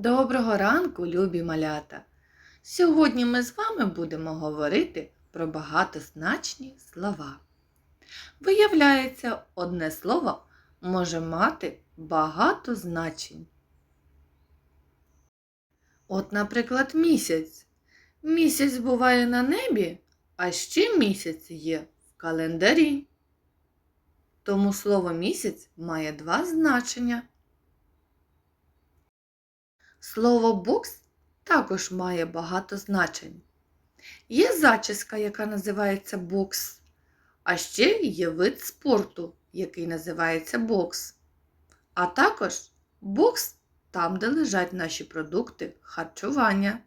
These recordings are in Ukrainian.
Доброго ранку, любі малята! Сьогодні ми з вами будемо говорити про багатозначні слова. Виявляється, одне слово може мати багато значень. От, наприклад, місяць. Місяць буває на небі, а ще місяць є в календарі. Тому слово місяць має два значення. Слово бокс також має багато значень. Є зачіска, яка називається бокс, а ще є вид спорту, який називається бокс. А також бокс там, де лежать наші продукти харчування.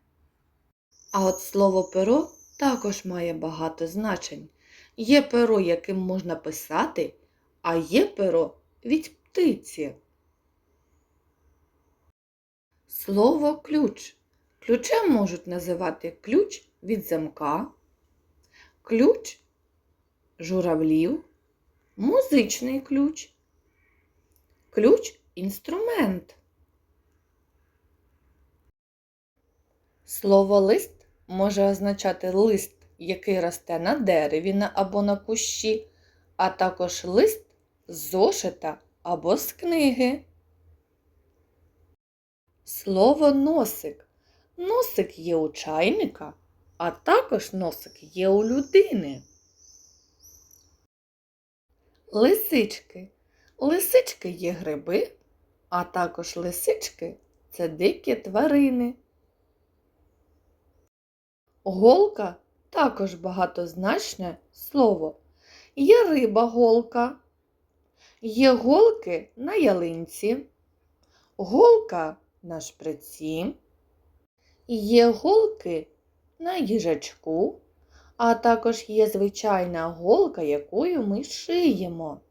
А от слово перо також має багато значень. Є перо, яким можна писати, а є перо від птиці. Слово ключ. Ключем можуть називати ключ від замка, ключ журавлів, музичний ключ, ключ інструмент. Слово лист може означати лист, який росте на дереві або на кущі, а також лист з зошита або з книги. Слово носик. Носик є у чайника, а також носик є у людини. Лисички. Лисички є гриби, а також лисички це дикі тварини. Голка також багатозначне слово. Є риба голка, є голки на ялинці, голка на шприці, є голки на їжачку, а також є звичайна голка, якою ми шиємо.